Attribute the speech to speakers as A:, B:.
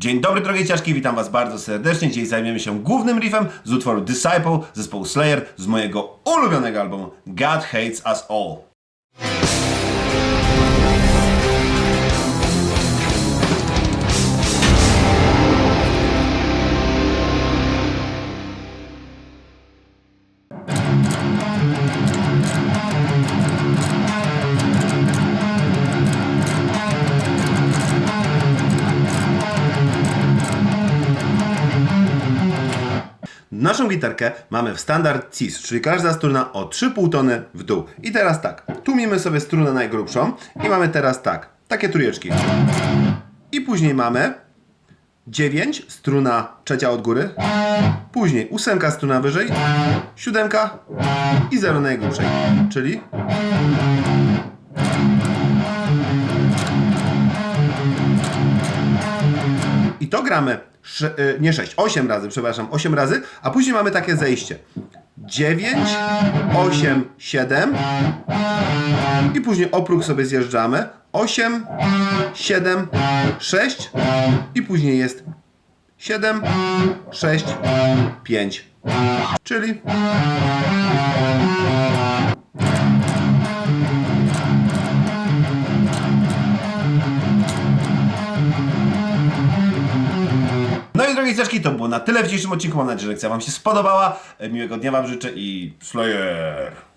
A: Dzień dobry drogie ciaszki, witam was bardzo serdecznie. Dzisiaj zajmiemy się głównym riffem z utworu Disciple zespołu Slayer z mojego ulubionego albumu God Hates Us All. Naszą gitarkę mamy w standard CIS, czyli każda struna o 3,5 tony w dół. I teraz tak, tłumimy sobie strunę najgrubszą i mamy teraz tak, takie trójeczki. I później mamy 9, struna trzecia od góry, później ósemka struna wyżej, siódemka i 0 najgrubszej, czyli I to gramy y, nie 6, 8 razy, przepraszam, 8 razy, a później mamy takie zejście. 9, 8, 7 i później opróg sobie zjeżdżamy. 8, 7, 6 i później jest 7, 6, 5. Czyli drogie ciaszki, to było na tyle w dzisiejszym odcinku. Mam nadzieję, że lekcja Wam się spodobała. E, Miłego dnia Wam życzę i Slayer!